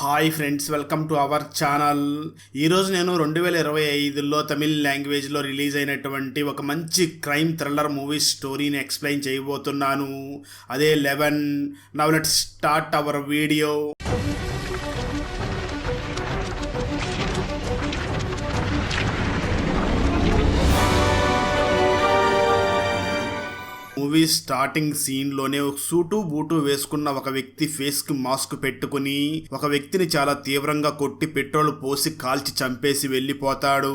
Hi friends welcome to our channel ఈరోజు నేను రెండు వేల ఇరవై ఐదులో తమిళ్ లాంగ్వేజ్లో రిలీజ్ అయినటువంటి ఒక మంచి క్రైమ్ థ్రిల్లర్ మూవీ స్టోరీని ఎక్స్ప్లెయిన్ చేయబోతున్నాను. అదే eleven. Now let start our video movie starting సీన్లోనే ఒక సూటు బూటు వేసుకున్న ఒక వ్యక్తి ఫేస్కి మాస్క్ పెట్టుకుని ఒక వ్యక్తిని చాలా తీవ్రంగా కొట్టి పెట్రోల్ పోసి కాల్చి చంపేసి వెళ్ళిపోతాడు.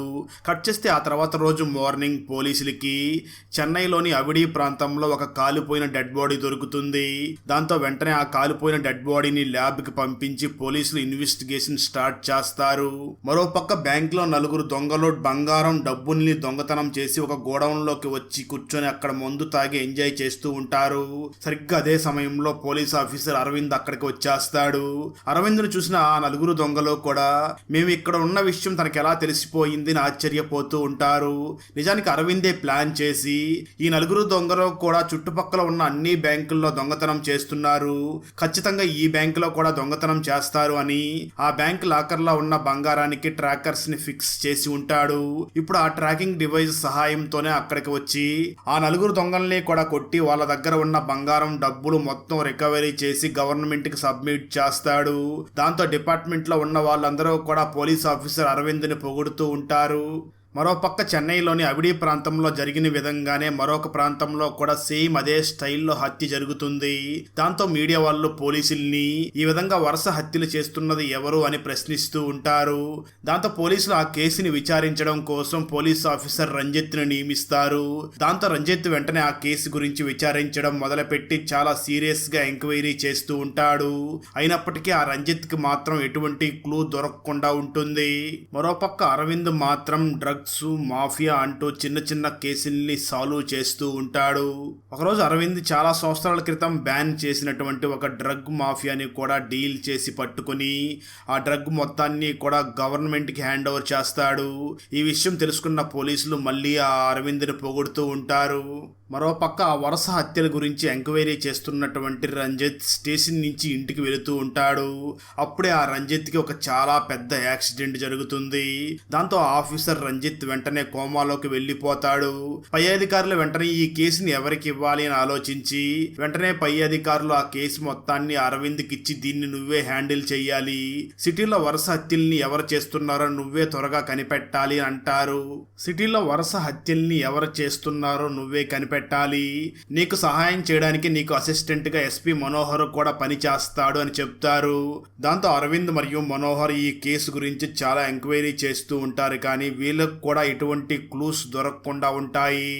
కట్ చేస్తే ఆ తర్వాత రోజు మార్నింగ్ పోలీసులకి చెన్నైలోని అవిడి ప్రాంతంలో ఒక కాలిపోయిన డెడ్ బాడీ దొరుకుతుంది. దాంతో వెంటనే ఆ కాలిపోయిన డెడ్ బాడీని ల్యాబ్కి పంపించి పోలీసులు ఇన్వెస్టిగేషన్ స్టార్ట్ చేస్తారు. మరోపక్క బ్యాంక్లో నలుగురు దొంగలు బంగారం డబ్బుల్ని దొంగతనం చేసి ఒక గోడౌన్లోకి వచ్చి కూర్చొని అక్కడ మందు తాగి ఎంజాయ్ చేస్తూ ఉంటారు. సరిగ్గా అదే సమయంలో పోలీస్ ఆఫీసర్ అరవింద్ అక్కడికి వచ్చేస్తాడు. అరవింద్ను చూసిన ఆ నలుగురు దొంగలు కూడా మేము ఇక్కడ ఉన్న విషయం తనకి ఎలా తెలిసిపోయింది? అని ఆశ్చర్యపోతూ ఉంటారు. నిజానికి అరవిందే ప్లాన్ చేసి ఈ నలుగురు దొంగలు కూడా చుట్టుపక్కల ఉన్న అన్ని బ్యాంకుల్లో దొంగతనం చేస్తున్నారు. ఖచ్చితంగా ఈ బ్యాంకులో కూడా దొంగతనం చేస్తారు అని ఆ బ్యాంక్ లాకర్లో ఉన్న బంగారానికి ట్రాకర్స్ని ఫిక్స్ చేసి ఉంటాడు. ఇప్పుడు ఆ ట్రాకింగ్ డివైస్ సహాయంతోనే అక్కడికి వచ్చి ఆ నలుగురు దొంగల్ని కూడా కొట్టి వాళ్ళ దగ్గర ఉన్న బంగారం డబ్బులు మొత్తం రికవరీ చేసి గవర్నమెంట్కి సబ్మిట్ చేస్తాడు. దాంతో డిపార్ట్మెంట్లో ఉన్న వాళ్ళందరూ కూడా పోలీస్ ఆఫీసర్ అరవింద్ని పొగుడుతూ ఉంటారు. మరోపక్క చెన్నైలోని అవిడి ప్రాంతంలో జరిగిన విధంగానే మరొక ప్రాంతంలో కూడా సేమ్ అదే స్టైల్లో హత్య జరుగుతుంది. దాంతో మీడియా వాళ్ళు పోలీసుల్ని ఈ విధంగా వరుస హత్యలు చేస్తున్నది ఎవరు అని ప్రశ్నిస్తూ ఉంటారు. దాంతో పోలీసులు ఆ కేసుని విచారించడం కోసం పోలీస్ ఆఫీసర్ రంజిత్ని నియమిస్తారు. దాంతో రంజిత్ వెంటనే ఆ కేసు గురించి విచారించడం మొదలుపెట్టి చాలా సీరియస్గా ఎంక్వైరీ చేస్తూ ఉంటాడు. అయినప్పటికీ ఆ రంజిత్కి మాత్రం ఎటువంటి క్లూ దొరకకుండా ఉంటుంది. మరోపక్క అరవింద్ మాత్రం డ్రగ్ డ్రగ్స్ మాఫియా అంటూ చిన్న చిన్న కేసుల్ని సాల్వ్ చేస్తూ ఉంటాడు. ఒకరోజు అరవింద్ చాలా సంవత్సరాల క్రితం బ్యాన్ చేసినటువంటి ఒక డ్రగ్ మాఫియాని కూడా డీల్ చేసి పట్టుకుని ఆ డ్రగ్ మొత్తాన్ని కూడా గవర్నమెంట్కి హ్యాండ్ ఓవర్ చేస్తాడు. ఈ విషయం తెలుసుకున్న పోలీసులు మళ్ళీ ఆ అరవింద్ని పొగుడుతూ ఉంటారు. మరోపక్క ఆ వరుస హత్యల గురించి ఎంక్వైరీ చేస్తున్నటువంటి రంజిత్ స్టేషన్ నుంచి ఇంటికి వెళుతూ ఉంటాడు. అప్పుడే ఆ రంజిత్కి ఒక చాలా పెద్ద యాక్సిడెంట్ జరుగుతుంది. దాంతో ఆ ఆఫీసర్ రంజిత్ వెంటనే కోమాలోకి వెళ్ళిపోతాడు. పై అధికారులు వెంటనే ఈ కేసుని ఎవరికి ఇవ్వాలి అని ఆలోచించి వెంటనే పై అధికారులు ఆ కేసు మొత్తాన్ని అరవింద్కి ఇచ్చి దీన్ని నువ్వే హ్యాండిల్ చేయాలి సిటీలో వరుస హత్యల్ని ఎవరు చేస్తున్నారో నువ్వే త్వరగా కనిపెట్టాలి అని అంటారు. సిటీలో వరుస హత్యల్ని ఎవరు చేస్తున్నారో నువ్వే కనిపెట్టాలి పెట్టాలి. నీకు సహాయం చేయడానికి నీకు అసిస్టెంట్గా ఎస్పి మనోహర్ కూడా పని చేస్తాడు అని చెప్తారు. దాంతో అరవింద్ మరియు మనోహర్ ఈ కేసు గురించి చాలా ఎంక్వైరీ చేస్తూ ఉంటారు కానీ వీళ్ళకు కూడా ఎటువంటి క్లూస్ దొరకకుండా ఉంటాయి.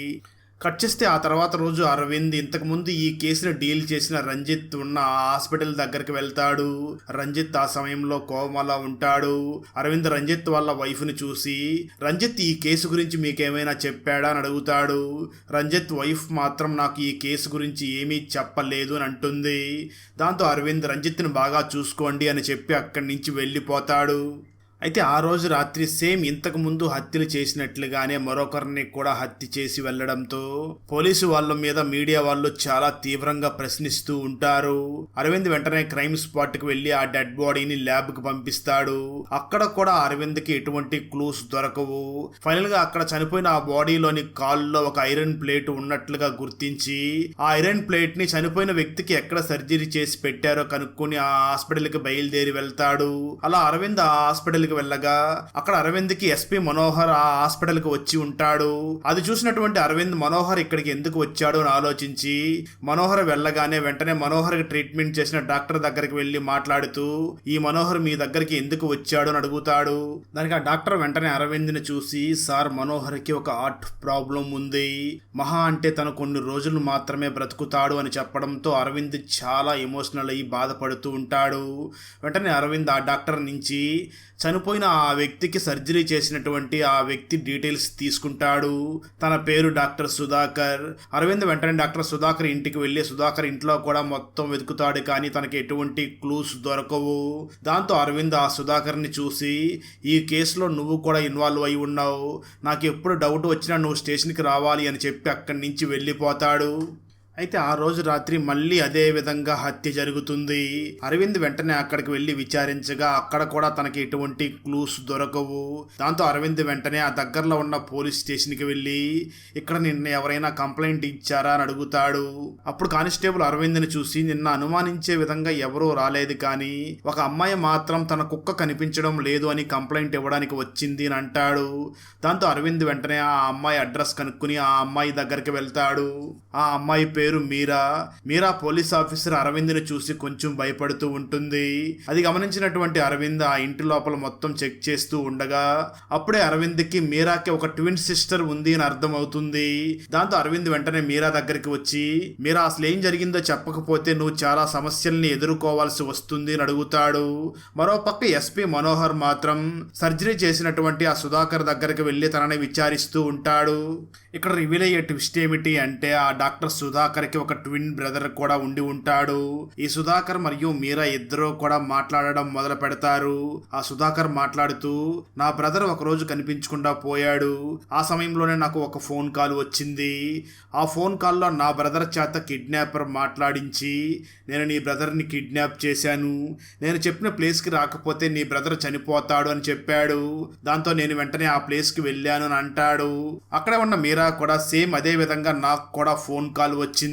కట్ చేస్తే ఆ తర్వాత రోజు అరవింద్ ఇంతకుముందు ఈ కేసును డీల్ చేసిన రంజిత్ ఉన్న హాస్పిటల్ దగ్గరికి వెళ్తాడు. రంజిత్ ఆ సమయంలో కోమలా ఉంటాడు. అరవింద్ రంజిత్ వాళ్ళ వైఫ్ని చూసి రంజిత్ ఈ కేసు గురించి మీకేమైనా చెప్పాడా? అని అడుగుతాడు. రంజిత్ వైఫ్ మాత్రం నాకు ఈ కేసు గురించి ఏమీ చెప్పలేదు అని అంటుంది. దాంతో అరవింద్ రంజిత్ని బాగా చూసుకోండి అని చెప్పి అక్కడి నుంచి వెళ్ళిపోతాడు. అయితే ఆ రోజు రాత్రి సేమ్ ఇంతకు ముందు హత్యలు చేసినట్లుగానే మరొకరిని కూడా హత్య చేసి వెళ్ళడంతో పోలీసు వాళ్ళ మీద మీడియా వాళ్ళు చాలా తీవ్రంగా ప్రశ్నిస్తూ ఉంటారు. అరవింద్ వెంటనే క్రైమ్ స్పాట్కి వెళ్ళి ఆ డెడ్ బాడీని ల్యాబ్కు పంపిస్తాడు. అక్కడ కూడా అరవింద్కి ఎటువంటి క్లూస్ దొరకవు. ఫైనల్గా అక్కడ చనిపోయిన ఆ బాడీలోని కాల్లో ఒక ఐరన్ ప్లేట్ ఉన్నట్లుగా గుర్తించి ఆ ఐరన్ ప్లేట్ని చనిపోయిన వ్యక్తికి ఎక్కడ సర్జరీ చేసి పెట్టారో కనుక్కొని ఆ హాస్పిటల్కి బయలుదేరి వెళ్తాడు. అలా అరవింద్ ఆ హాస్పిటల్ హాస్పిటల్కి వెళ్ళగా అక్కడ అరవింద్కి ఎస్పీ మనోహర్ ఆ హాస్పిటల్కి వచ్చి ఉంటాడు. అది చూసినటువంటి అరవింద్ మనోహర్ ఇక్కడికి ఎందుకు వచ్చాడు అని ఆలోచించి మనోహర్ వెళ్ళగానే వెంటనే మనోహర్ ట్రీట్మెంట్ చేసిన డాక్టర్ దగ్గరికి వెళ్ళి మాట్లాడుతూ ఈ మనోహర్ మీ దగ్గరికి ఎందుకు వచ్చాడు? అని అడుగుతాడు. దానికి ఆ డాక్టర్ వెంటనే అరవింద్ని చూసి సార్ మనోహర్కి ఒక హార్ట్ ప్రాబ్లం ఉంది. మహా అంటే తను కొన్ని రోజులు మాత్రమే బ్రతుకుతాడు అని చెప్పడంతో అరవింద్ చాలా ఎమోషనల్ అయ్యి బాధపడుతూ ఉంటాడు. వెంటనే అరవింద్ ఆ డాక్టర్ నుంచి చనిపోయిన ఆ వ్యక్తికి సర్జరీ చేసినటువంటి ఆ వ్యక్తి డీటెయిల్స్ తీసుకుంటాడు. తన పేరు డాక్టర్ సుధాకర్. అరవింద్ వెంటనే డాక్టర్ సుధాకర్ ఇంటికి వెళ్ళి సుధాకర్ ఇంట్లో కూడా మొత్తం వెతుకుతాడు కానీ తనకి ఎటువంటి క్లూస్ దొరకవు. దాంతో అరవింద్ ఆ సుధాకర్ని చూసి ఈ కేసులో నువ్వు కూడా ఇన్వాల్వ్ అయి ఉన్నావు. నాకు ఎప్పుడు డౌట్ వచ్చినా నువ్వు స్టేషన్కి రావాలి అని చెప్పి అక్కడి నుంచి వెళ్ళిపోతాడు. అయితే ఆ రోజు రాత్రి మళ్ళీ అదే విధంగా హత్య జరుగుతుంది. అరవింద్ వెంటనే అక్కడికి వెళ్ళి విచారించగా అక్కడ కూడా తనకి ఎటువంటి క్లూస్ దొరకవు. దాంతో అరవింద్ వెంటనే ఆ దగ్గరలో ఉన్న పోలీస్ స్టేషన్కి వెళ్ళి ఇక్కడ నిన్న ఎవరైనా కంప్లైంట్ ఇచ్చారా? అని అడుగుతాడు. అప్పుడు కానిస్టేబుల్ అరవింద్ని చూసి నిన్న అనుమానించే విధంగా ఎవరూ రాలేదు కానీ ఒక అమ్మాయి మాత్రం తన కుక్క కనిపించడం లేదు అని కంప్లైంట్ ఇవ్వడానికి వచ్చింది అని అంటాడు. దాంతో అరవింద్ వెంటనే ఆ అమ్మాయి అడ్రస్ కనుక్కుని ఆ అమ్మాయి దగ్గరికి వెళ్తాడు. ఆ అమ్మాయి పేరు పేరు మీరా? మీరా పోలీస్ ఆఫీసర్ అరవింద్ని చూసి కొంచెం భయపడుతూ ఉంటుంది. అది గమనించినటువంటి అరవింద్ ఆ ఇంటి లోపల మొత్తం చెక్ చేస్తూ ఉండగా అప్పుడే అరవింద్కి మీరాకి ఒక ట్విన్ సిస్టర్ ఉంది అని అర్థం అవుతుంది దాంతో అరవింద్ వెంటనే మీరా దగ్గరికి వచ్చి మీరా అసలు ఏం జరిగిందో చెప్పకపోతే నువ్వు చాలా సమస్యల్ని ఎదుర్కోవాల్సి వస్తుంది అని అడుగుతాడు. మరోపక్క ఎస్పీ మనోహర్ మాత్రం సర్జరీ చేసినటువంటి ఆ సుధాకర్ దగ్గరికి వెళ్ళి తనని విచారిస్తూ ఉంటాడు. ఇక్కడ రివీల్ అయ్యే ట్విస్ట్ ఏమిటి అంటే ఆ డాక్టర్ సుధాకర్ సుధాకర్కి ఒక ట్విన్ బ్రదర్ కూడా ఉండి ఉంటాడు. ఈ సుధాకర్ మరియు మీరా ఇద్దరు కూడా మాట్లాడడం మొదలు పెడతారు. ఆ సుధాకర్ మాట్లాడుతూ నా బ్రదర్ ఒక రోజు కనిపించకుండా పోయాడు. ఆ సమయంలోనే నాకు ఒక ఫోన్ కాల్ వచ్చింది. ఆ ఫోన్ కాల్లో నా బ్రదర్ చేత కిడ్నాపర్ మాట్లాడించి నేను నీ బ్రదర్ని కిడ్నాప్ చేశాను. నేను చెప్పిన ప్లేస్కి రాకపోతే నీ బ్రదర్ చనిపోతాడు అని చెప్పాడు. దాంతో నేను వెంటనే ఆ ప్లేస్కి వెళ్ళాను అని అంటాడు. అక్కడే ఉన్న మీరా కూడా సేమ్ అదే విధంగా నాకు కూడా ఫోన్ కాల్ వచ్చింది.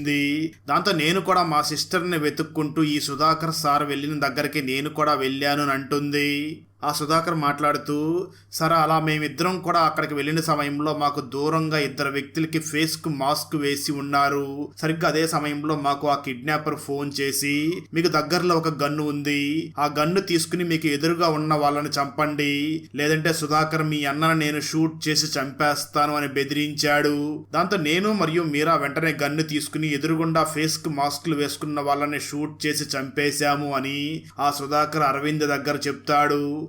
దాంతో నేను కూడా మా సిస్టర్ని వెతుక్కుంటూ ఈ సుధాకర్ సార్ వెళ్ళిన దగ్గరికి నేను కూడా వెళ్ళాను అని అంటుంది. ఆ సుధాకర్ మాట్లాడుతూ సరే అలా మేమిద్దరం కూడా అక్కడికి వెళ్ళిన సమయంలో మాకు దూరంగా ఇద్దరు వ్యక్తులకి ఫేస్కు మాస్క్ వేసి ఉన్నారు. సరిగ్గా అదే సమయంలో మాకు ఆ కిడ్నాపర్ ఫోన్ చేసి మీకు దగ్గరలో ఒక గన్ను ఉంది. ఆ గన్ను తీసుకుని మీకు ఎదురుగా ఉన్న వాళ్ళని చంపండి. లేదంటే సుధాకర్ మీ అన్నను నేను షూట్ చేసి చంపేస్తాను అని బెదిరించాడు. దాంతో నేను మరియు మీరా వెంటనే గన్ను తీసుకుని ఎదురుగుండా ఫేస్కు మాస్క్లు వేసుకున్న వాళ్ళని షూట్ చేసి చంపేశాము అని ఆ సుధాకర్ అరవింద్ దగ్గర చెప్తాడు.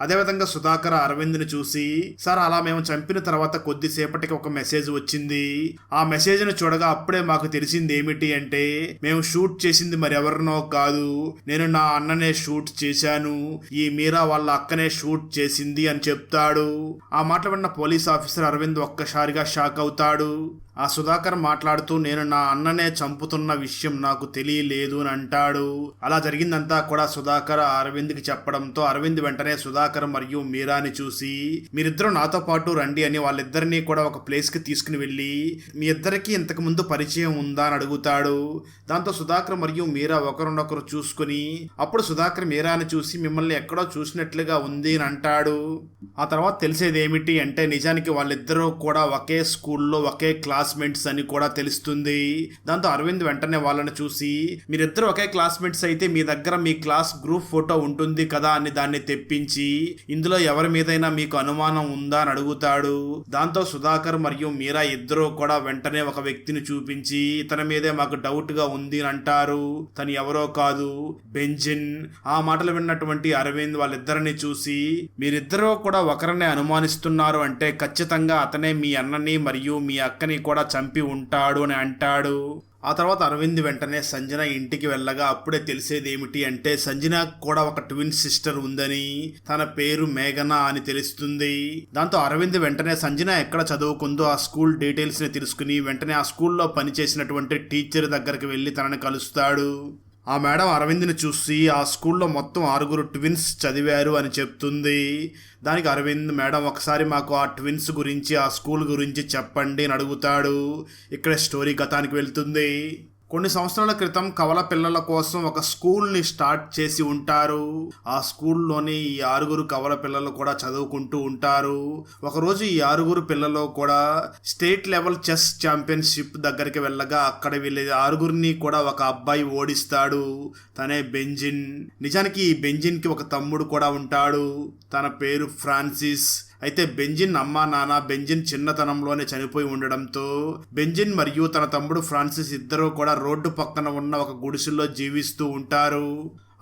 అదేవిధంగా సుధాకర్ అరవింద్ని చూసి సార్ అలా మేము చంపిన తర్వాత కొద్దిసేపటికి ఒక మెసేజ్ వచ్చింది. ఆ మెసేజ్ను చూడగా అప్పుడే మాకు తెలిసింది ఏమిటి అంటే మేము షూట్ చేసింది మరి ఎవరినో కాదు. నేను నా అన్ననే షూట్ చేశాను. ఈ మీరా వాళ్ళ అక్కనే షూట్ చేసింది అని చెప్తాడు. ఆ మాట విన్న పోలీస్ ఆఫీసర్ అరవింద్ ఒక్కసారిగా షాక్ అవుతాడు. ఆ సుధాకర్ మాట్లాడుతూ నేను నా అన్ననే చంపుతున్న విషయం నాకు తెలియలేదు అని అంటాడు. అలా జరిగిందంతా కూడా సుధాకర్ అరవింద్కి చెప్పడంతో అరవింద్ వెంటనే సుధాకర్ మరియు మీరాని చూసి మీరిద్దరూ నాతో పాటు రండి అని వాళ్ళిద్దరినీ కూడా ఒక ప్లేస్కి తీసుకుని వెళ్ళి మీ ఇద్దరికి ఇంతకు ముందు పరిచయం ఉందా అని అడుగుతాడు. దాంతో సుధాకర్ మరియు మీరా ఒకరినొకరు చూసుకుని అప్పుడు సుధాకర్ మీరాని చూసి మిమ్మల్ని ఎక్కడో చూసినట్లుగా ఉంది అని అంటాడు. ఆ తర్వాత తెలిసేది ఏమిటి అంటే నిజానికి వాళ్ళిద్దరూ కూడా ఒకే స్కూల్లో ఒకే క్లాస్మేట్స్ అని కూడా తెలుస్తుంది. దాంతో అరవింద్ వెంటనే వాళ్ళని చూసి మీరిద్దరు ఒకే క్లాస్మేట్స్ అయితే మీ దగ్గర మీ క్లాస్ గ్రూప్ ఫోటో ఉంటుంది కదా అని దాన్ని తెప్పించి ఇందులో ఎవరి మీదైనా మీకు అనుమానం ఉందా అని అడుగుతాడు. దాంతో సుధాకర్ మరియు మీరా ఇద్దరూ కూడా వెంటనే ఒక వ్యక్తిని చూపించి ఇతని మీదే మాకు డౌట్గా ఉంది అని అంటారు. తను ఎవరో కాదు బెంజిన్. ఆ మాటలు విన్నటువంటి అరవింద్ వాళ్ళిద్దరిని చూసి మీరిద్దరూ కూడా ఒకరినే అనుమానిస్తున్నారు అంటే ఖచ్చితంగా అతనే మీ అన్నని మరియు మీ అక్కని కూడా చంపి ఉంటాడు అని అంటాడు. ఆ తర్వాత అరవింద్ వెంటనే సంజన ఇంటికి వెళ్ళగా అప్పుడే తెలిసేది ఏమిటి అంటే సంజన కూడా ఒక ట్విన్ సిస్టర్ ఉందని తన పేరు మేఘన అని తెలుస్తుంది. దాంతో అరవింద్ వెంటనే సంజన ఎక్కడ చదువుకుందో ఆ స్కూల్ డీటెయిల్స్ని తెలుసుకుని వెంటనే ఆ స్కూల్లో పనిచేసినటువంటి టీచర్ దగ్గరికి వెళ్ళి తనని కలుస్తాడు. ఆ మేడం అరవింద్ని చూసి ఆ స్కూల్లో మొత్తం ఆరుగురు ట్విన్స్ చదివారు అని చెప్తుంది. దానికి అరవింద్ మేడం ఒకసారి మాకు ఆ ట్విన్స్ గురించి ఆ స్కూల్ గురించి చెప్పండి అని అడుగుతాడు. ఇక్కడ స్టోరీ గతానికి వెళ్తుంది. కొన్ని సంవత్సరాల క్రితం కవల పిల్లల కోసం ఒక స్కూల్ని స్టార్ట్ చేసి ఉంటారు. ఆ స్కూల్లోని ఈ ఆరుగురు కవల పిల్లలు కూడా చదువుకుంటూ ఉంటారు. ఒకరోజు ఈ ఆరుగురు పిల్లలు కూడా స్టేట్ లెవెల్ చెస్ ఛాంపియన్షిప్ దగ్గరికి వెళ్ళగా అక్కడ వీళ్ళ ఆరుగురిని కూడా ఒక అబ్బాయి ఓడిస్తాడు. తనే బెంజిన్. నిజానికి ఈ బెంజిన్కి ఒక తమ్ముడు కూడా ఉంటాడు. తన పేరు ఫ్రాన్సిస్. అయితే బెంజిన్ అమ్మా నాన్న బెంజిన్ చిన్నతనంలోనే చనిపోయి ఉండడంతో బెంజిన్ మరియు తన తమ్ముడు ఫ్రాన్సిస్ ఇద్దరూ కూడా రోడ్డు పక్కన ఉన్న ఒక గుడిసెల్లో జీవిస్తూ ఉంటారు.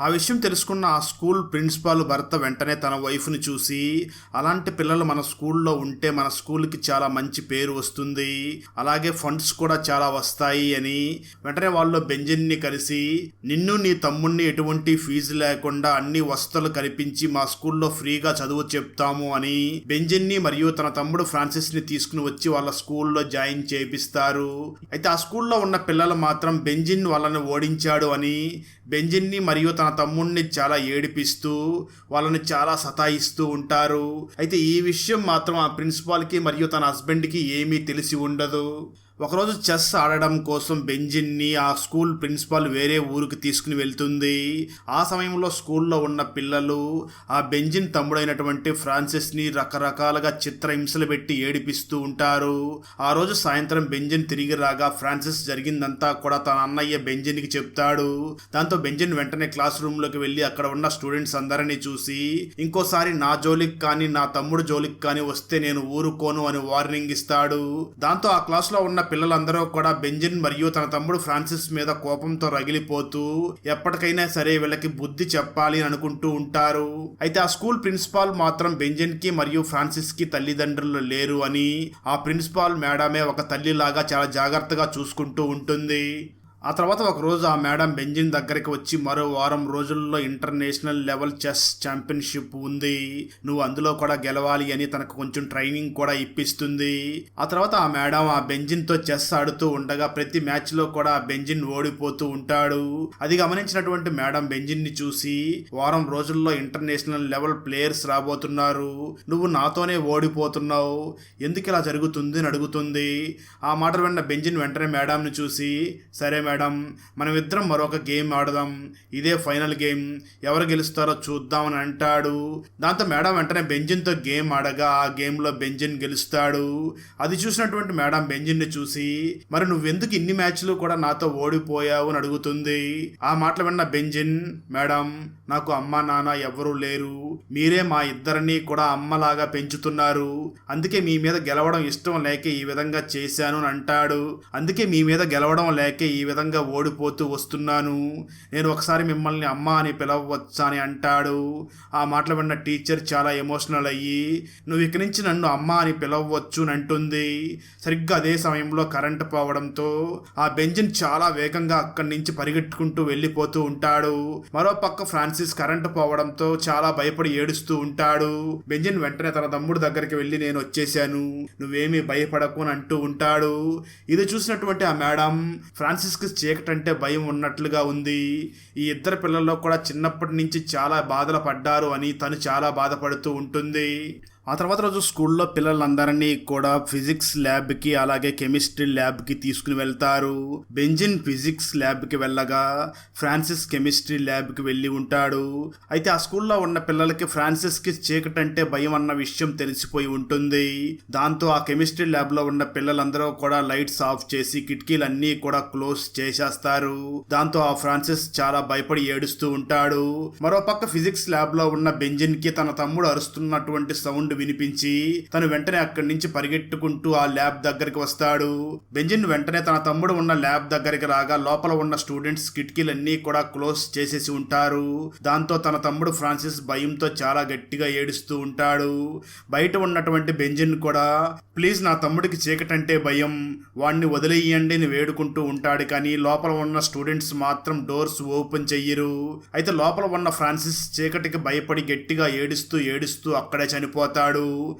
ఆ విషయం తెలుసుకున్న ఆ స్కూల్ ప్రిన్సిపాల్ భర్త వెంటనే తన వైఫ్ని చూసి అలాంటి పిల్లలు మన స్కూల్లో ఉంటే మన స్కూల్కి చాలా మంచి పేరు వస్తుంది. అలాగే ఫండ్స్ కూడా చాలా వస్తాయి అని వెంటనే వాళ్ళు బెంజిన్ని కలిసి నిన్ను నీ తమ్ముణ్ణి ఎటువంటి ఫీజు లేకుండా అన్ని వసతులు కల్పించి మా స్కూల్లో ఫ్రీగా చదువు చెప్తాము అని బెంజిన్ని మరియు తన తమ్ముడు ఫ్రాన్సిస్ని తీసుకుని వచ్చి వాళ్ళ స్కూల్లో జాయిన్ చేపిస్తారు. అయితే ఆ స్కూల్లో ఉన్న పిల్లలు మాత్రం బెంజిన్ వాళ్ళని ఓడించాడు అని బెంజిన్ని మరియు తన తమ్ముడిని చాలా ఏడిపిస్తూ వాళ్ళని చాలా సతాయిస్తూ ఉంటారు. అయితే ఈ విషయం మాత్రం ఆ ప్రిన్సిపాల్కి మరియు తన హస్బెండ్కి ఏమీ తెలిసి ఉండదు. ఒకరోజు చెస్ ఆడడం కోసం బెంజిన్ని ఆ స్కూల్ ప్రిన్సిపాల్ వేరే ఊరికి తీసుకుని వెళ్తుంది. ఆ సమయంలో స్కూల్లో ఉన్న పిల్లలు ఆ బెంజిన్ తమ్ముడైనటువంటి ఫ్రాన్సిస్ని రకరకాలుగా చిత్రహింసలు పెట్టి ఏడిపిస్తూ ఉంటారు. ఆ రోజు సాయంత్రం బెంజిన్ తిరిగి రాగా ఫ్రాన్సిస్ జరిగిందంతా కూడా తన అన్నయ్య బెంజిన్కి చెప్తాడు. దాంతో బెంజిన్ వెంటనే క్లాస్ రూమ్లోకి వెళ్ళి అక్కడ ఉన్న స్టూడెంట్స్ అందరినీ చూసి ఇంకోసారి నా జోలికి కానీ నా తమ్ముడు జోలికి కానీ వస్తే నేను ఊరుకోను అని వార్నింగ్ ఇస్తాడు. దాంతో ఆ క్లాస్లో ఉన్న పిల్లలందరూ కూడా బెంజిన్ మరియు తన తమ్ముడు ఫ్రాన్సిస్ మీద కోపంతో రగిలిపోతూ ఎప్పటికైనా సరే వీళ్ళకి బుద్ధి చెప్పాలి అని అనుకుంటూ ఉంటారు. అయితే ఆ స్కూల్ ప్రిన్సిపాల్ మాత్రం బెంజిన్కి మరియు ఫ్రాన్సిస్కి తల్లిదండ్రులు లేరు అని ఆ ప్రిన్సిపాల్ మేడమే ఒక తల్లిలాగా చాలా జాగ్రత్తగా చూసుకుంటూ ఉంటుంది. ఆ తర్వాత ఒక రోజు ఆ మేడం బెంజిన్ దగ్గరికి వచ్చి మరో వారం రోజుల్లో ఇంటర్నేషనల్ లెవెల్ చెస్ ఛాంపియన్షిప్ ఉంది. నువ్వు అందులో కూడా గెలవాలి అని తనకు కొంచెం ట్రైనింగ్ కూడా ఇప్పిస్తుంది. ఆ తర్వాత ఆ మేడం ఆ బెంజిన్తో చెస్ ఆడుతూ ఉండగా ప్రతి మ్యాచ్లో కూడా ఆ బెంజిన్ ఓడిపోతూ ఉంటాడు. అది గమనించినటువంటి మేడం బెంజిన్ని చూసి వారం రోజుల్లో ఇంటర్నేషనల్ లెవెల్ ప్లేయర్స్ రాబోతున్నారు. నువ్వు నాతోనే ఓడిపోతున్నావు. ఎందుకు ఇలా జరుగుతుంది? అని అడుగుతుంది. ఆ మాటలు విన్న బెంజిన్ వెంటనే మేడంని చూసి సరే మేడం మనమిద్దరం మరొక గేమ్ ఆడదాం. ఇదే ఫైనల్ గేమ్. ఎవరు గెలుస్తారో చూద్దామని అంటాడు. దాంతో మేడం వెంటనే బెంజిన్తో గేమ్ ఆడగా ఆ గేమ్లో బెంజిన్ గెలుస్తాడు. అది చూసినటువంటి మేడం బెంజిన్ని చూసి మరి నువ్వెందుకు ఇన్ని మ్యాచ్లు కూడా నాతో ఓడిపోయావు? అని అడుగుతుంది. ఆ మాటలు విన్న బెంజిన్ మేడం నాకు అమ్మ నాన్న ఎవ్వరూ లేరు. మీరే మా ఇద్దరిని కూడా అమ్మలాగా పెంచుతున్నారు. అందుకే మీ మీద గెలవడం ఇష్టం లేక ఈ విధంగా చేశాను అని అంటాడు. అందుకే మీ మీద గెలవడం లేక ఈ విధంగా ఓడిపోతూ వస్తున్నాను. నేను ఒకసారి మిమ్మల్ని అమ్మ అని పిలవచ్చా అని అంటాడు. ఆ మాటలు విన్న టీచర్ చాలా ఎమోషనల్ అయ్యి నువ్వు ఇక్కడి నుంచి నన్ను అమ్మ అని పిలవచ్చు అని అంటుంది. సరిగ్గా అదే సమయంలో కరెంటు పోవడంతో ఆ బెంజిన్ చాలా వేగంగా అక్కడి నుంచి పరిగెట్టుకుంటూ వెళ్ళిపోతూ ఉంటాడు. మరో పక్క ఫ్రాన్సిస్ కరెంటు పోవడంతో చాలా భయపడి ఏడుస్తూ ఉంటాడు. బెంజిన్ వెంటనే తన తమ్ముడు దగ్గరికి వెళ్ళి నేను వచ్చేసాను నువ్వేమీ భయపడకు అని అంటూ ఉంటాడు. ఇది చూసినటువంటి ఆ మేడం ఫ్రాన్సిస్కి చీకటంటే భయం ఉన్నట్లుగా ఉంది. ఈ ఇద్దరు పిల్లల్లో కూడా చిన్నప్పటి నుంచి చాలా బాధలు పడ్డారు అని తను చాలా బాధపడుతూ ఉంటుంది. ఆ తర్వాత రోజు స్కూల్లో పిల్లలందరినీ కూడా ఫిజిక్స్ ల్యాబ్కి అలాగే కెమిస్ట్రీ ల్యాబ్కి తీసుకుని వెళ్తారు. బెంజిన్ ఫిజిక్స్ ల్యాబ్కి వెళ్ళగా ఫ్రాన్సిస్ కెమిస్ట్రీ ల్యాబ్కి వెళ్ళి ఉంటాడు. అయితే ఆ స్కూల్లో ఉన్న పిల్లలకి ఫ్రాన్సిస్కి చీకటంటే భయం అన్న విషయం తెలిసిపోయి ఉంటుంది. దాంతో ఆ కెమిస్ట్రీ ల్యాబ్లో ఉన్న పిల్లలందరూ కూడా లైట్స్ ఆఫ్ చేసి కిటికీలన్నీ కూడా క్లోజ్ చేసేస్తారు. దాంతో ఆ ఫ్రాన్సిస్ చాలా భయపడి ఏడుస్తూ ఉంటాడు. మరోపక్క ఫిజిక్స్ ల్యాబ్లో ఉన్న బెంజిన్కి తన తమ్ముడు అరుస్తున్నటువంటి సౌండ్ వినిపించి తను వెంటనే అక్కడి నుంచి పరిగెట్టుకుంటూ ఆ ల్యాబ్ దగ్గరికి వస్తాడు. బెంజిన్ వెంటనే తన తమ్ముడు ఉన్న ల్యాబ్ దగ్గరికి రాగా లోపల ఉన్న స్టూడెంట్స్ కిటికీలన్నీ కూడా క్లోజ్ చేసేసి ఉంటారు. దాంతో తన తమ్ముడు ఫ్రాన్సిస్ భయంతో చాలా గట్టిగా ఏడుస్తూ ఉంటాడు. బయట ఉన్నటువంటి బెంజిన్ కూడా ప్లీజ్ నా తమ్ముడికి చీకటంటే భయం. వాడిని వదిలేయండి అని వేడుకుంటూ ఉంటాడు. కానీ లోపల ఉన్న స్టూడెంట్స్ మాత్రం డోర్స్ ఓపెన్ చెయ్యరు. అయితే లోపల ఉన్న ఫ్రాన్సిస్ చీకటికి భయపడి గట్టిగా ఏడుస్తూ ఏడుస్తూ అక్కడే చనిపోతాడు.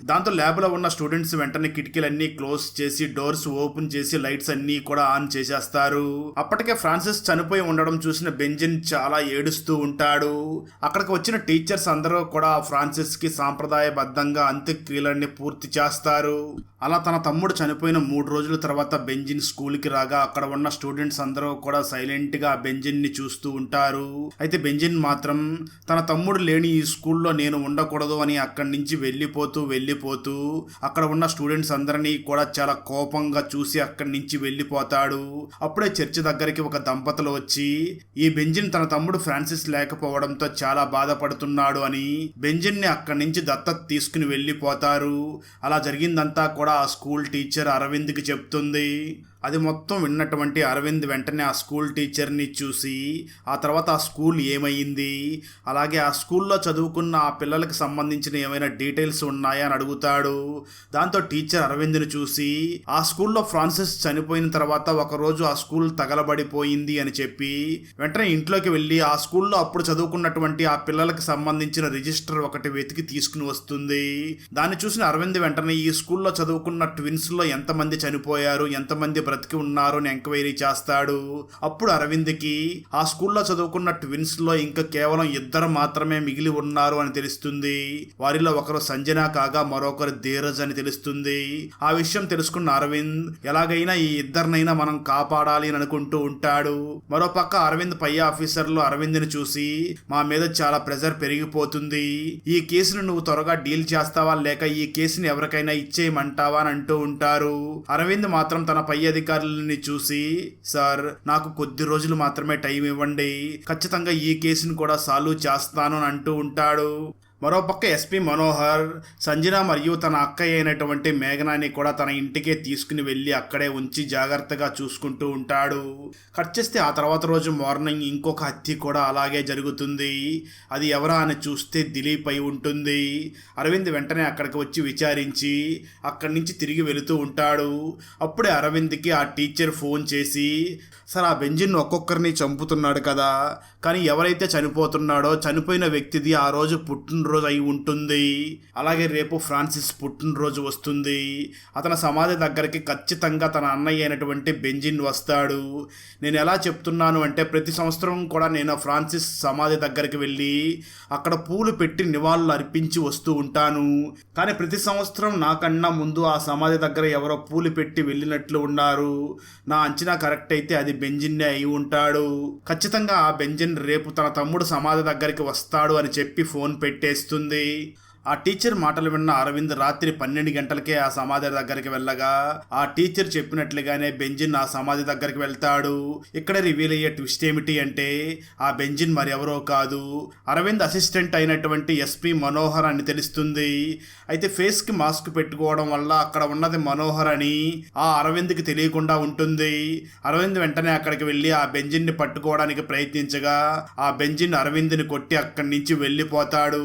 దాంతో ల్యాబ్లో ఉన్న స్టూడెంట్స్ వెంటనే కిటికీలన్నీ క్లోజ్ చేసి డోర్స్ ఓపెన్ చేసి లైట్స్ అన్ని కూడా ఆన్ చేసేస్తారు. అప్పటికే ఫ్రాన్సిస్ చనిపోయి ఉండడం చూసిన బెంజిన్ చాలా ఏడుస్తూ ఉంటాడు. అక్కడికి వచ్చిన టీచర్స్ అందరూ కూడా ఫ్రాన్సిస్కి సాంప్రదాయబద్ధంగా అంత్యక్రియలన్నీ పూర్తి చేస్తారు. అలా తన తమ్ముడు చనిపోయిన మూడు రోజుల తర్వాత బెంజిన్ స్కూల్కి రాగా అక్కడ ఉన్న స్టూడెంట్స్ అందరూ కూడా సైలెంట్గా బెంజిన్ బెంజిన్ని చూస్తూ ఉంటారు. అయితే బెంజిన్ మాత్రం తన తమ్ముడు లేని ఈ స్కూల్లో నేను ఉండకూడదు అని అక్కడి నుంచి వెళ్ళి వెళ్ళిపోతూ వెళ్ళిపోతూ అక్కడ ఉన్న స్టూడెంట్స్ అందరినీ కూడా చాలా కోపంగా చూసి అక్కడి నుంచి వెళ్ళిపోతాడు. అప్పుడే చర్చి దగ్గరికి ఒక దంపతులు వచ్చి ఈ బెంజిన్ తన తమ్ముడు ఫ్రాన్సిస్ లేకపోవడంతో చాలా బాధపడుతున్నాడు అని బెంజిన్ని అక్కడి నుంచి దత్తత తీసుకుని వెళ్ళిపోతారు. అలా జరిగిందంతా కూడా ఆ స్కూల్ టీచర్ అరవింద్కి చెప్తుంది. అది మొత్తం విన్నటువంటి అరవింద్ వెంటనే ఆ స్కూల్ టీచర్ని చూసి ఆ తర్వాత ఆ స్కూల్ ఏమైంది అలాగే ఆ స్కూల్లో చదువుకున్న ఆ పిల్లలకి సంబంధించిన ఏమైనా డీటెయిల్స్ ఉన్నాయా అని అడుగుతాడు. దాంతో టీచర్ అరవింద్ని చూసి ఆ స్కూల్లో ఫ్రాన్సిస్ చనిపోయిన తర్వాత ఒకరోజు ఆ స్కూల్ తగలబడిపోయింది అని చెప్పి వెంటనే ఇంట్లోకి వెళ్ళి ఆ స్కూల్లో అప్పుడు చదువుకున్నటువంటి ఆ పిల్లలకి సంబంధించిన రిజిస్టర్ ఒకటి వెతికి తీసుకుని వస్తుంది. దాన్ని చూసిన అరవింద్ వెంటనే ఈ స్కూల్లో చదువుకున్న ట్విన్స్లో ఎంతమంది చనిపోయారు? ఎంతమంది బ్రతికి ఉన్నారు అని ఎంక్వైరీ చేస్తాడు. అప్పుడు అరవింద్కి ఆ స్కూల్లో చదువుకున్న ట్విన్స్లో ఇంకా కేవలం ఇద్దరు మాత్రమే మిగిలి ఉన్నారు అని తెలుస్తుంది. వారిలో ఒకరు సంజన కాగా మరొకరు ధీరజ్ అని తెలుస్తుంది. ఆ విషయం తెలుసుకున్న అరవింద్ ఎలాగైనా ఈ ఇద్దరినైనా మనం కాపాడాలి అని అనుకుంటూ ఉంటాడు. మరోపక్క అరవింద్ పై ఆఫీసర్లు అరవింద్ని చూసి మా మీద చాలా ప్రెజర్ పెరిగిపోతుంది. ఈ కేసును నువ్వు త్వరగా డీల్ చేస్తావా? లేక ఈ కేసుని ఎవరికైనా ఇచ్చేయమంటావా? అని అంటూ ఉంటారు. అరవింద్ మాత్రం తన పై అధికారులని చూసి సార్ నాకు కొద్ది రోజులు మాత్రమే టైం ఇవ్వండి. ఖచ్చితంగా ఈ కేసుని కూడా సాల్వ్ చేస్తాను అని అంటూ ఉంటాడు. మరోపక్క ఎస్పీ మనోహర్ సంజన మరియు తన అక్క అయినటువంటి మేఘనాని కూడా తన ఇంటికే తీసుకుని వెళ్ళి అక్కడే ఉంచి జాగ్రత్తగా చూసుకుంటూ ఉంటాడు. కట్ చేస్తే ఆ తర్వాత రోజు మార్నింగ్ ఇంకొక హత్య కూడా అలాగే జరుగుతుంది. అది ఎవరా అని చూస్తే దిలీప్ అయి ఉంటుంది. అరవింద్ వెంటనే అక్కడికి వచ్చి విచారించి అక్కడి నుంచి తిరిగి వెళుతూ ఉంటాడు. అప్పుడే అరవింద్కి ఆ టీచర్ ఫోన్ చేసి సార్ ఆ బెంజిన్ ఒక్కొక్కరిని చంపుతున్నాడు కదా. కానీ ఎవరైతే చనిపోతున్నాడో చనిపోయిన వ్యక్తిది ఆ రోజు పుట్టినరోజు అయి ఉంటుంది. అలాగే రేపు ఫ్రాన్సిస్ పుట్టినరోజు వస్తుంది. అతని సమాధి దగ్గరికి ఖచ్చితంగా తన అన్నయ్య అయినటువంటి బెంజిన్ వస్తాడు. నేను ఎలా చెప్తున్నాను అంటే ప్రతి సంవత్సరం కూడా నేను ఫ్రాన్సిస్ సమాధి దగ్గరికి వెళ్ళి అక్కడ పూలు పెట్టి నివాళులు అర్పించి వస్తూ ఉంటాను. కానీ ప్రతి సంవత్సరం నాకన్నా ముందు ఆ సమాధి దగ్గర ఎవరో పూలు పెట్టి వెళ్ళినట్లు ఉన్నారు. నా అంచనా కరెక్ట్ అయితే అది బెంజిన్నే అయి ఉంటాడు. ఖచ్చితంగా ఆ బెంజిన్ రేపు తన తమ్ముడు సమాధి దగ్గరికి వస్తాడు అని చెప్పి ఫోన్ చేస్తుంది ఆ టీచర్ మాటలు విన్న అరవింద్ రాత్రి పన్నెండు గంటలకే ఆ సమాధి దగ్గరికి వెళ్ళగా ఆ టీచర్ చెప్పినట్లుగానే బెంజిన్ ఆ సమాధి దగ్గరికి వెళ్తాడు. ఇక్కడ రివీల్ అయ్యే ట్విస్ట్ ఏమిటి అంటే ఆ బెంజిన్ మరెవరో కాదు. అరవింద్ అసిస్టెంట్ అయినటువంటి ఎస్పీ మనోహర్ అని తెలుస్తుంది. అయితే ఫేస్కి మాస్క్ పెట్టుకోవడం వల్ల అక్కడ ఉన్నది మనోహర్ అని ఆ అరవింద్కి తెలియకుండా ఉంటుంది. అరవింద్ వెంటనే అక్కడికి వెళ్ళి ఆ బెంజిన్ని పట్టుకోవడానికి ప్రయత్నించగా ఆ బెంజిన్ అరవింద్ని కొట్టి అక్కడి నుంచి వెళ్ళిపోతాడు.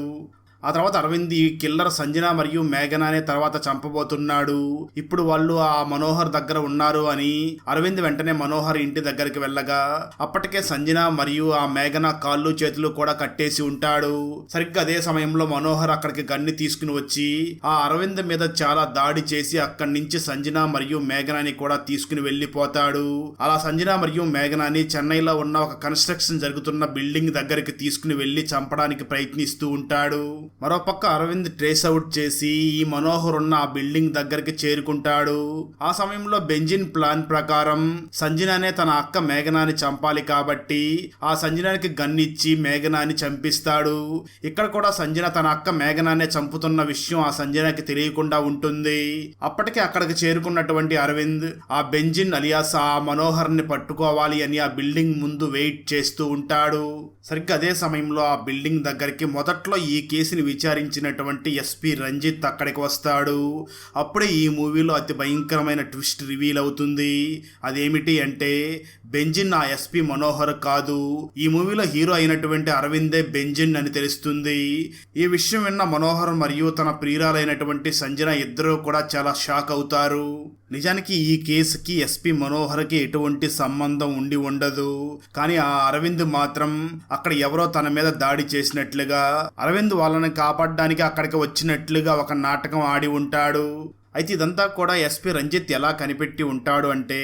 ఆ తర్వాత అరవింద్ ఈ కిల్లర్ సంజన మరియు మేఘన అనే తర్వాత చంపబోతున్నాడు. ఇప్పుడు వాళ్ళు ఆ మనోహర్ దగ్గర ఉన్నారు అని అరవింద్ వెంటనే మనోహర్ ఇంటి దగ్గరికి వెళ్ళగా అప్పటికే సంజన మరియు ఆ మేఘన కాళ్ళు చేతులు కూడా కట్టేసి ఉంటాడు. సరిగ్గా అదే సమయంలో మనోహర్ అక్కడికి గన్ని తీసుకుని వచ్చి ఆ అరవింద్ మీద చాలా దాడి చేసి అక్కడి నుంచి సంజన మరియు మేఘనాని కూడా తీసుకుని వెళ్ళిపోతాడు. అలా సంజన మరియు మేఘనాని చెన్నైలో ఉన్న ఒక కన్స్ట్రక్షన్ జరుగుతున్న బిల్డింగ్ దగ్గరికి తీసుకుని వెళ్ళి చంపడానికి ప్రయత్నిస్తూ ఉంటాడు. మరోపక్క అరవింద్ ట్రేస్ అవుట్ చేసి ఈ మనోహర్ ఉన్న ఆ బిల్డింగ్ దగ్గరికి చేరుకుంటాడు. ఆ సమయంలో బెంజిన్ ప్లాన్ ప్రకారం సంజనానే తన అక్క మేఘనాని చంపాలి కాబట్టి ఆ సంజనానికి గన్ ఇచ్చి మేఘనాని చంపిస్తాడు. ఇక్కడ కూడా సంజన తన అక్క మేఘనానే చంపుతున్న విషయం ఆ సంజనకి తెలియకుండా ఉంటుంది. అప్పటికే అక్కడికి చేరుకున్నటువంటి అరవింద్ ఆ బెంజిన్ అలియాస్ ఆ మనోహర్ని పట్టుకోవాలి అని ఆ బిల్డింగ్ ముందు వెయిట్ చేస్తూ ఉంటాడు. సరిగ్గా అదే సమయంలో ఆ బిల్డింగ్ దగ్గరికి మొదట్లో ఈ కేసుని విచారించినటువంటి ఎస్పి రంజిత్ అక్కడికి వస్తాడు. అప్పుడే ఈ మూవీలో అతి భయంకరమైన ట్విస్ట్ రివీల్ అవుతుంది. అదేమిటి అంటే బెంజిన్ ఆ ఎస్పి మనోహర్ కాదు. ఈ మూవీలో హీరో అయినటువంటి అరవిందే బెంజిన్ అని తెలుస్తుంది. ఈ విషయం విన్న మనోహర్ మరియు తన ప్రియురాలైనటువంటి సంజన ఇద్దరూ కూడా చాలా షాక్ అవుతారు. నిజానికి ఈ కేసుకి ఎస్పి మనోహర్కి ఎటువంటి సంబంధం ఉండి ఉండదు. కానీ ఆ అరవింద్ మాత్రం అక్కడ ఎవరో తన మీద దాడి చేసినట్లుగా అరవింద్ వాళ్ళని కాపాడడానికి అక్కడికి వచ్చినట్లుగా ఒక నాటకం ఆడి ఉంటాడు. అయితే ఇదంతా కూడా ఎస్పీ రంజిత్ ఎలా కనిపెట్టి ఉంటాడు అంటే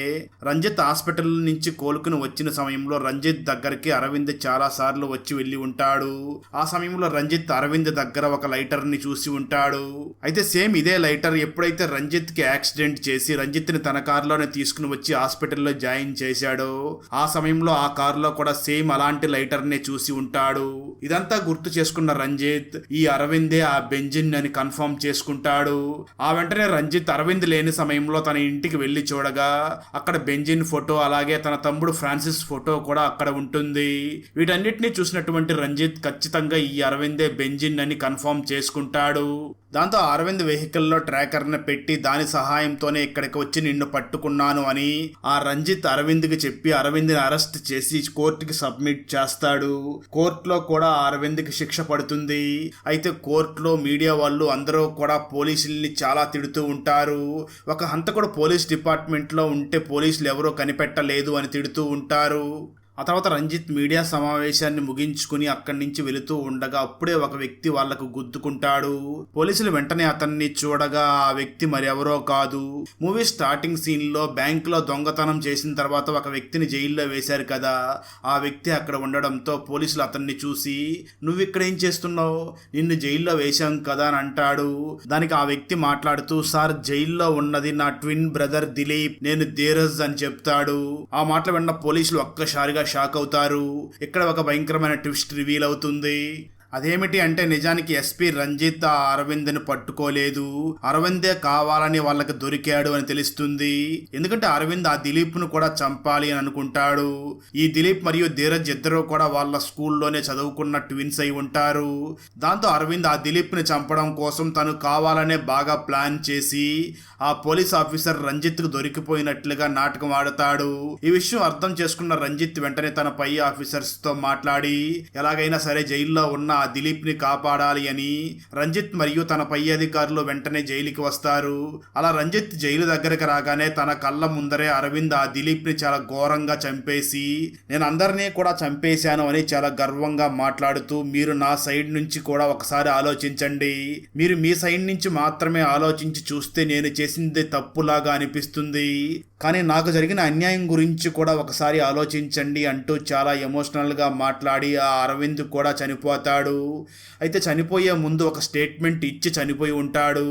రంజిత్ హాస్పిటల్ నుంచి కోలుకుని వచ్చిన సమయంలో రంజిత్ దగ్గరికి అరవింద్ చాలా సార్లు వచ్చి వెళ్ళి ఉంటాడు. ఆ సమయంలో రంజిత్ అరవింద్ దగ్గర ఒక లైటర్ని చూసి ఉంటాడు. అయితే సేమ్ ఇదే లైటర్ ఎప్పుడైతే రంజిత్కి యాక్సిడెంట్ చేసి రంజిత్ని తన కారులోనే తీసుకుని వచ్చి హాస్పిటల్లో జాయిన్ చేశాడో ఆ సమయంలో ఆ కారులో కూడా సేమ్ అలాంటి లైటర్ నే చూసి ఉంటాడు. ఇదంతా గుర్తు చేసుకున్న రంజిత్ ఈ అరవిందే ఆ బెంజిన్ అని కన్ఫర్మ్ చేసుకుంటాడు. ఆ వెంటనే రంజిత్ అరవింద్ లేని సమయంలో తన ఇంటికి వెళ్ళి చూడగా అక్కడ బెంజిన్ ఫోటో అలాగే తన తమ్ముడు ఫ్రాన్సిస్ ఫోటో కూడా అక్కడ ఉంటుంది. వీటన్నిటిని చూసినటువంటి రంజిత్ ఖచ్చితంగా ఈ అరవిందే బెంజిన్ అని కన్ఫర్మ్ చేసుకుంటాడు. దాంతో అరవింద్ వెహికల్లో ట్రాకర్ని పెట్టి దాని సహాయంతోనే ఇక్కడికి వచ్చి నిన్ను పట్టుకున్నాను అని ఆ రంజిత్ అరవింద్కి చెప్పి అరవింద్ని అరెస్ట్ చేసి కోర్టుకి సబ్మిట్ చేస్తాడు. కోర్టులో కూడా అరవింద్కి శిక్ష పడుతుంది. అయితే కోర్టులో మీడియా వాళ్ళు అందరూ కూడా పోలీసుల్ని చాలా తిడుతూ ఉంటారు. ఒక హంతకుడు పోలీస్ డిపార్ట్మెంట్లో ఉంటే పోలీసులు ఎవరో కనిపెట్టలేదు అని తిడుతూ ఉంటారు. ఆ తర్వాత రంజిత్ మీడియా సమావేశాన్ని ముగించుకుని అక్కడి నుంచి వెళుతూ ఉండగా అప్పుడే ఒక వ్యక్తి వాళ్ళకు గుద్దుకుంటాడు. పోలీసులు వెంటనే అతన్ని చూడగా ఆ వ్యక్తి మరెవరో కాదు. మూవీ స్టార్టింగ్ సీన్లో బ్యాంక్లో దొంగతనం చేసిన తర్వాత ఒక వ్యక్తిని జైల్లో వేశారు కదా. ఆ వ్యక్తి అక్కడ ఉండడంతో పోలీసులు అతన్ని చూసి నువ్వు ఇక్కడ ఏం చేస్తున్నావు? నిన్ను జైల్లో వేశాం కదా అని అంటాడు. దానికి ఆ వ్యక్తి మాట్లాడుతూ సార్ జైల్లో ఉన్నది నా ట్విన్ బ్రదర్ దిలీప్. నేను ధీరజ్ అని చెప్తాడు. ఆ మాటలు విన్న పోలీసులు ఒక్కసారిగా షాక్ అవుతారు. ఇక్కడ ఒక భయంకరమైన ట్విస్ట్ రివీల్ అవుతుంది. అదేమిటి అంటే నిజానికి ఎస్పీ రంజిత్ ఆ అరవింద్ని పట్టుకోలేదు. అరవిందే కావాలని వాళ్ళకి దొరికాడు అని తెలుస్తుంది. ఎందుకంటే అరవింద్ ఆ దిలీప్ను కూడా చంపాలి అని అనుకుంటాడు. ఈ దిలీప్ మరియు ధీరజ్ ఇద్దరు కూడా వాళ్ళ స్కూల్లోనే చదువుకున్న ట్విన్స్ అయి ఉంటారు. దాంతో అరవింద్ ఆ దిలీప్ని చంపడం కోసం తను కావాలనే బాగా ప్లాన్ చేసి ఆ పోలీస్ ఆఫీసర్ రంజిత్కు దొరికిపోయినట్లుగా నాటకం ఆడతాడు. ఈ విషయం అర్థం చేసుకున్న రంజిత్ వెంటనే తన పై ఆఫీసర్స్తో మాట్లాడి ఎలాగైనా సరే జైల్లో ఉన్న ఆ దిలీప్ని కాపాడాలి అని రంజిత్ మరియు తన పై అధికారులు వెంటనే జైలుకి వస్తారు. అలా రంజిత్ జైలు దగ్గరకు రాగానే తన కళ్ళ ముందరే అరవింద్ ఆ దిలీప్ని చాలా ఘోరంగా చంపేసి నేను అందరినీ కూడా చంపేశాను అని చాలా గర్వంగా మాట్లాడుతూ మీరు నా సైడ్ నుంచి కూడా ఒకసారి ఆలోచించండి. మీరు మీ సైడ్ నుంచి మాత్రమే ఆలోచించి చూస్తే నేను చేసింది తప్పులాగా అనిపిస్తుంది. కానీ నాకు జరిగిన అన్యాయం గురించి కూడా ఒకసారి ఆలోచించండి అంటూ చాలా ఎమోషనల్గా మాట్లాడి ఆ అరవింద్ కూడా చనిపోతాడు. అయితే చనిపోయే ముందు ఒక స్టేట్మెంట్ ఇచ్చి చనిపోయి ఉంటాడు.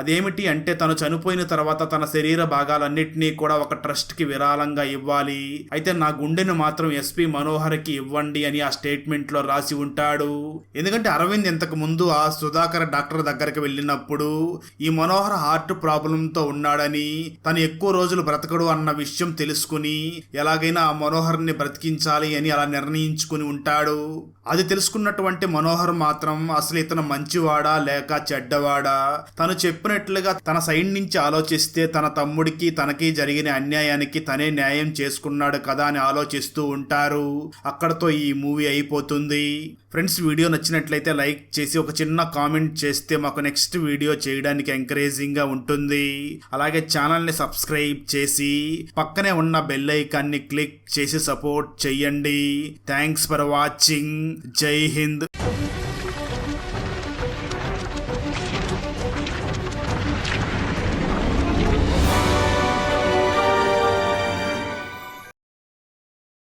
అదేమిటి అంటే తను చనిపోయిన తర్వాత తన శరీర భాగాలన్నింటినీ కూడా ఒక ట్రస్ట్కి విరాళంగా ఇవ్వాలి. అయితే నా గుండెను మాత్రం ఎస్పీ మనోహర్కి ఇవ్వండి అని ఆ స్టేట్మెంట్లో రాసి ఉంటాడు. ఎందుకంటే అరవింద్ ఇంతకు ముందు ఆ సుధాకర్ డాక్టర్ దగ్గరికి వెళ్ళినప్పుడు ఈ మనోహర్ హార్ట్ ప్రాబ్లంతో ఉన్నాడని తను ఎక్కువ రోజులు బ్రతకడు అన్న విషయం తెలుసుకుని ఎలాగైనా ఆ మనోహర్ని బ్రతికించాలి అని అలా నిర్ణయించుకుని ఉంటాడు. అది తెలుసుకున్నటువంటి మనోహర్ మాత్రం అసలు ఇతను మంచివాడా లేక చెడ్డవాడా? తను చెప్పినట్లుగా తన సైడ్ నుంచి ఆలోచిస్తే తన తమ్ముడికి తనకి జరిగిన అన్యాయానికి తనే న్యాయం చేసుకున్నాడు కదా అని ఆలోచిస్తూ ఉంటారు. అక్కడతో ఈ మూవీ అయిపోతుంది. ఫ్రెండ్స్ వీడియో నచ్చినట్లయితే లైక్ చేసి ఒక చిన్న కామెంట్ చేస్తే మాకు నెక్స్ట్ వీడియో చేయడానికి ఎంకరేజింగ్గా ఉంటుంది. అలాగే ఛానల్ని సబ్స్క్రైబ్ చేసి పక్కనే ఉన్న బెల్ ఐకాన్ని క్లిక్ చేసి సపోర్ట్ చెయ్యండి. Thanks for watching. Jai Hind. Thank you.